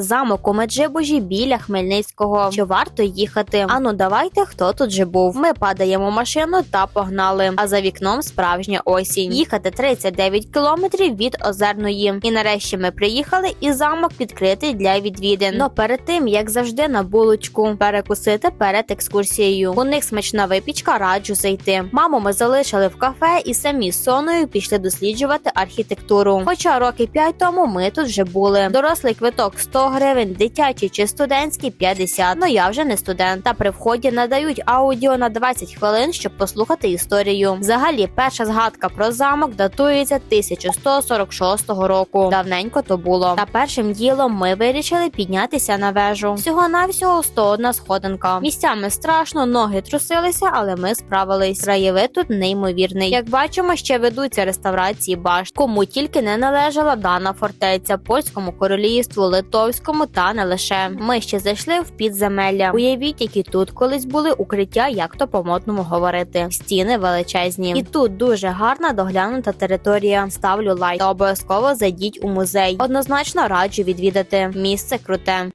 Замок у Меджибужі біля Хмельницького. Чи варто їхати? Ану, давайте хто тут же був. Ми падаємо машину та погнали. А за вікном справжня осінь. Їхати 39 кілометрів від озерної. І нарешті ми приїхали, і замок відкритий для відвідин. Но перед тим, як завжди, на булочку перекусити перед екскурсією. У них смачна випічка, раджу зайти. Маму ми залишили в кафе і самі з соною пішли досліджувати архітектуру. Хоча роки 5 тому ми тут вже були. Дорослий квиток 100 гривень, дитячий чи студентський 50. Ну я вже не студент. Та при вході надають аудіо на 20 хвилин, щоб послухати історію. Взагалі, перша згадка про замок датується 1146 року. Давненько то було. Та першим ділом ми вирішили піднятися на вежу. Всього навсього 101 сходинка. Місцями страшно, ноги трусилися, але ми справились. Краєвид тут неймовірний. Як бачимо, ще ведуться реставрації башт. Кому тільки не належала дана фортеця польському королівству, литовському та не лише. Ми ще зайшли в підземелля. Уявіть, які тут колись були укриття, як то по модному говорити. Стіни величезні, і тут дуже гарна доглянута територія. Ставлю лайк та обов'язково зайдіть у музей. Однозначно раджу відвідати. Місце круте.